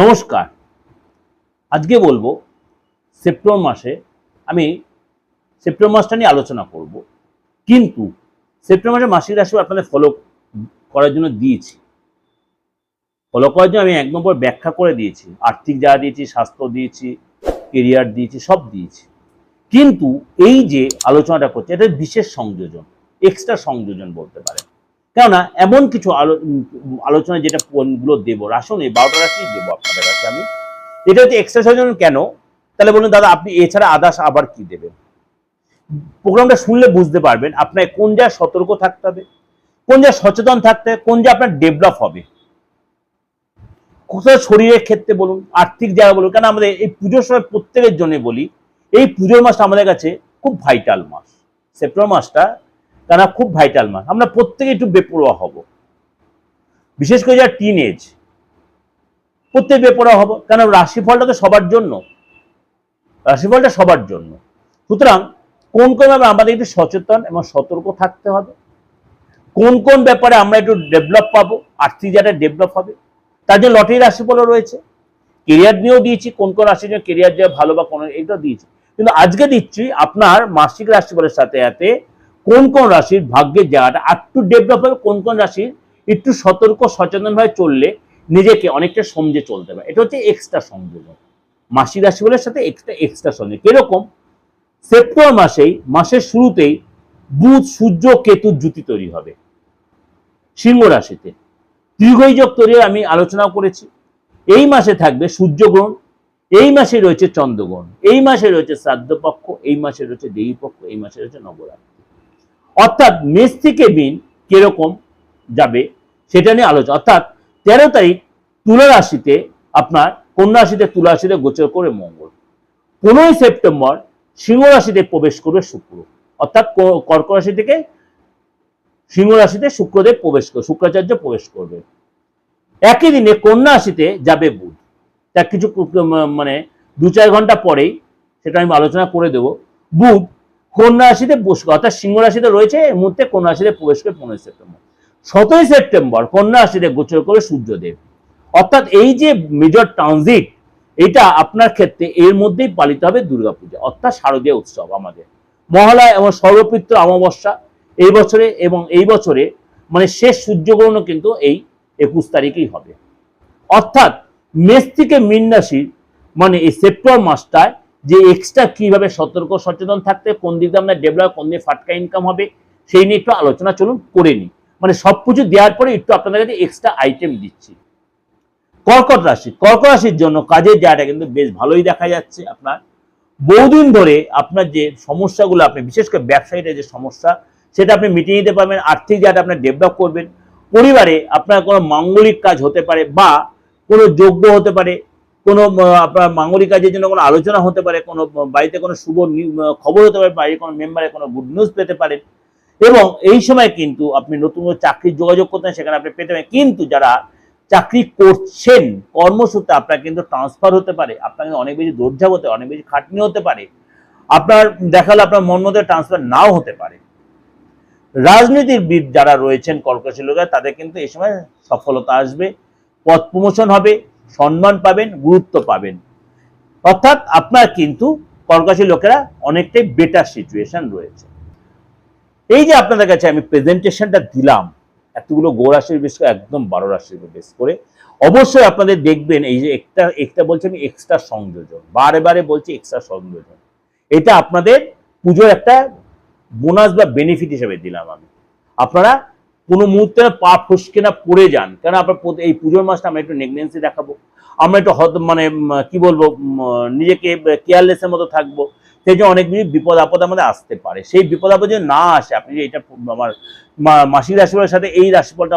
নমস্কার। আজকে বলব, সেপ্টেম্বর মাসে আমি সেপ্টেম্বর মাসটা নিয়ে আলোচনা করব। কিন্তু সেপ্টেম্বর মাসে মাসিক রাশি আপনাদের ফলো করার জন্য দিয়েছি। ফলো করার জন্য আমি এক নম্বর ব্যাখ্যা করে দিয়েছি। আর্থিক যা দিয়েছি, স্বাস্থ্য দিয়েছি কেরিয়ার দিয়েছি, সব দিয়েছি। কিন্তু এই যে আলোচনাটা করছে, এটা বিশেষ সংযোজন এক্সট্রা সংযোজন বলতে পারেন। কেননা, এমন কিছু আলো আলোচনা যেটা গুলো দেবো রাশনে বারোটা রাশি দেবো আপনাদের কাছে আমি। এটা হচ্ছে এক্সট্রা সংযোজন কেন? তাহলে বলুন দাদা, আপনি এছাড়া আদার্স আবার কি দেবেন? প্রোগ্রামটা শুনলে বুঝতে পারবেন আপনার কোন জায়গায় সতর্ক থাকতে হবে, কোন জায়গায় সচেতন থাকতে হবে, কোন জায়গায় আপনার ডেভেলপ হবে। কোথাও শরীরের ক্ষেত্রে বলুন, আর্থিক জায়গা বলুন কেন আমাদের এই পুজোর সময় প্রত্যেকের জন্য বলি, এই পুজোর মাসটা আমাদের কাছে খুব ভাইটাল মাস। সেপ্টেম্বর মাসটা কেন খুব ভাইটাল মাস। আমরা প্রত্যেকে একটু বেপরোয়া হব। বিশেষ করে যারা টিন এজ প্রত্যেক বেপরোয়া হব। কেন? রাশিফলটা তো সবার জন্য। রাশিফলটা সবার জন্য। সুতরাং কোন কোন ব্যাপারে আমাদের একটু সচেতন এবং সতর্ক থাকতে হবে। কোন কোন ব্যাপারে আমরা একটু ডেভেলপ পাবো। আর্থিক জায়গাটা ডেভেলপ হবে। তার জন্য লটারি রাশিফলও রয়েছে। কেরিয়ার নিয়েও দিয়েছি। কোন কোন রাশির জন্য কেরিয়ার যে ভালো বা কোন এটা দিয়েছি। কিন্তু আজকে দিচ্ছি আপনার মাসিক রাশিফলের সাথে সাথে কোন কোন রাশির ভাগ্যের জায়গাটা একটু ডেভেলপ হবে, কোন কোন রাশির একটু সতর্ক সচেতনভাবে চললে নিজেকে অনেকটা সমঝে চলতে পারে। এটা হচ্ছে এক্সট্রা সংযোজন। মাসিক রাশিফলের সাথে এক্সট্রা এক্সট্রা সংযোগ কীরকম? সেপ্টেম্বর মাসেই, মাসের শুরুতেই বুধ, সূর্য, কেতুর জুতি তৈরি হবে। সিংহ রাশিতে। দীর্ঘই যোগ তৈরি আমি আলোচনা করেছি। এই মাসে থাকবে সূর্যগ্রহণ, এই মাসে রয়েছে চন্দ্রগ্রহণ, এই মাসে রয়েছে শ্রাদ্ধ পক্ষ এই মাসে রয়েছে দেবী পক্ষ এই মাসে রয়েছে নবরাত্রি। অর্থাৎ মেষ থেকে মিন কীরকম যাবে সেটা নিয়ে আলোচনা। অর্থাৎ তেরো তারিখ তুলা রাশিতে আপনার কন্যা রাশিতে? তুলা গোচর করে মঙ্গল। পনেরোই সেপ্টেম্বর সিংহ প্রবেশ করবে শুক্র। অর্থাৎ কর্ক রাশি থেকে সিংহ শুক্রদেব প্রবেশ করবে শুক্রাচার্য প্রবেশ করবে। একই দিনে কন্যা যাবে বুধ। তার কিছু মানে দু চার ঘণ্টা পরেই সেটা আমি আলোচনা করে দেব। বুধ কন্যা রাশিতে অর্থাৎ সিংহ রাশিতে রয়েছে, এই মুহূর্তে কন্যা রাশিতে প্রবেশ করে পনেরোই সেপ্টেম্বর। সতেরোই সেপ্টেম্বর কন্যা রাশিতে গোচর করে সূর্যদেব। অর্থাৎ এই যে মেজর ট্রানজিট এটা আপনার ক্ষেত্রে এর মধ্যেই পালিত হবে দুর্গাপূজা, অর্থাৎ শারদীয় উৎসব আমাদের। মহালয়া এবং সর্বপিত্র অমাবস্যা, এই বছরে এবং এই বছরে মানে শেষ সূর্যগ্রহণও কিন্তু এই একুশ তারিখেই হবে। অর্থাৎ মেষ থেকে মীন রাশির মানে এই সেপ্টেম্বর মাসটায় যে এক্সট্রা কীভাবে সতর্ক, সচেতন থাকতে, কোন দিকে আমরা ডেভেলপ কোন দিকে ফাটকা ইনকাম হবে, সেই নিয়ে একটু আলোচনা চলুন, করে নিই। মানে সব কিছু দেওয়ার পরে একটু আপনাদের কাছে এক্সট্রা আইটেম দিচ্ছি। কর্কট রাশি, কর্কট রাশির জন্য কাজের জায়গাটা কিন্তু বেশ ভালোই দেখা যাচ্ছে আপনার। বহুদিন ধরে আপনার যে সমস্যাগুলো, আপনি বিশেষ করে ব্যবসায়ীদের যে সমস্যা, সেটা আপনি মিটিয়ে নিতে পারবেন, আর্থিক জায়গাটা আপনার ডেভেলপ করবেন। পরিবারে আপনার কোনো মাঙ্গলিক কাজ হতে পারে বা কোনো যোগ্য হতে পারে কোনো আপনার মাঙ্গলিক কাজের জন্য কোনো আলোচনা হতে পারে, কোনো, বাড়িতে কোনো শুভ খবর হতে পারে, বাড়ির কোনো মেম্বারে কোনো গুড নিউজ পেতে পারেন এবং এই সময় কিন্তু আপনি নতুন চাকরির যোগাযোগ করতেন সেখানে আপনি পেতে পারেন। কিন্তু যারা চাকরি করছেন, কর্মসূত্রে আপনার কিন্তু ট্রান্সফার হতে পারে আপনার কিন্তু অনেক বেশি দৌড়ঝাপ হতে অনেক বেশি খাটনি হতে পারে। আপনার দেখাল আপনার মন মধ্যে ট্রান্সফার নাও হতে পারে। রাজনীতিবিদ যারা রয়েছেন কর্কশী লোকেরা, তাদের কিন্তু এই সময় সফলতা আসবে পদ প্রমোশন হবে। সম্মান পাবেন, গুরুত্ব পাবেন। অর্থাৎ আপনার কিন্তু কর্কশী লোকেরা অনেকটাই বেটার সিচুয়েশন রয়েছে। এই যে আপনাদের কাছে আমি প্রেজেন্টেশনটা দিলাম, এতগুলো গো রাশির বেশ একদম বারো রাশির বেশ করে, অবশ্যই আপনাদের দেখবেন এই যে একটা একটা বলছি আমি এক্সট্রা সংযোজন, বারে বারে বলছি এক্সট্রা সংযোজন। এটা আপনাদের পুজোর একটা বোনাস বা বেনিফিট হিসেবে দিলাম আমি। আপনারা কোনো মুহূর্তে পা ফসকে না পড়ে যান। কেন আপনার এই পুজোর মাসটা আমরা একটু নেগনেন্সি দেখাবো। আমরা একটু হত মানে কি বলব নিজেকে কেয়ারলেসের মতো থাকব। সেই জন্য অনেক কিছু বিপদ আপদ আমাদের আসতে পারে। সেই বিপদ আপদ যদি না আসে, আপনি যে এটা আমার মাসিক রাশিফলের সাথে এই রাশিফলটা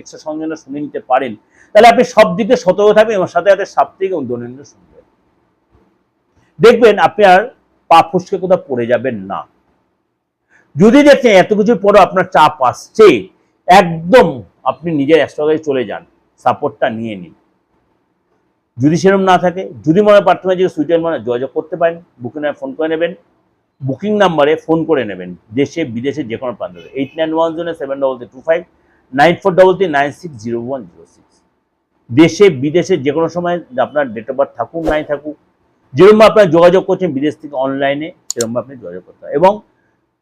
এক্সট্রা সংযোজনে শুনে নিতে পারেন। তাহলে আপনি সব দিকে সতর্ক থাকবেন এবং সাথে সাথে সাপ্তাহিক এবং দৈনন্দিন শুনবেন দেখবেন আপনি আর পা ফুসকে কোথাও পড়ে যাবেন না। যদি দেখছেন এত কিছুর পরও আপনার চাপ আসছে, একদম আপনি নিজের অ্যাস্ট্রোলজি চলে যান সাপোর্টটা নিয়ে নিন। যদি সেরকম না থাকে, যদি মনে প্রার্থনা যে সুইটের মানে যোগাযোগ করতে পারেন বুকিং ফোন করে নেবেন বুকিং নাম্বারে ফোন করে নেবেন, দেশে, বিদেশে যে কোনো প্রান্ত eight nine one zero seven double three two five nine four double three nine six zero one zero six দেশে, বিদেশে যে কোনো সময় আপনার ডেট অফ বার্থ থাকুক, নাই থাকুক, যেরকম আপনার যোগাযোগ করছেন বিদেশ থেকে অনলাইনে সেরকম আপনি যোগাযোগ করতে হবে এবং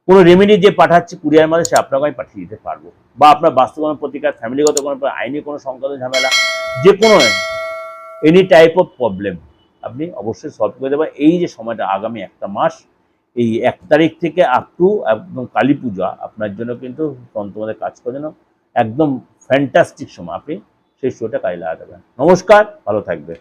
কোনো রেমেডি যে পাঠাচ্ছে কুরিয়ার মাধ্যমে, সে আপনাকে আমি পাঠিয়ে দিতে পারব। বা আপনার বাস্তব কোনো প্রতিকার ফ্যামিলিগত কোনো আইনি কোনো সংক্রান্ত ঝামেলা, যে কোনো এনি টাইপ অফ প্রবলেম আপনি অবশ্যই সলভ করে দেবেন। এই যে সময়টা, আগামী একটা মাস, এই এক তারিখ থেকে আপ টু একদম কালী পূজা, আপনার জন্য কিন্তু তোমাদের কাজ করে একদম ফ্যান্টাস্টিক সময়। আপনি সেই শোটা কাজে লাগাতে পারেন। নমস্কার, ভালো থাকবে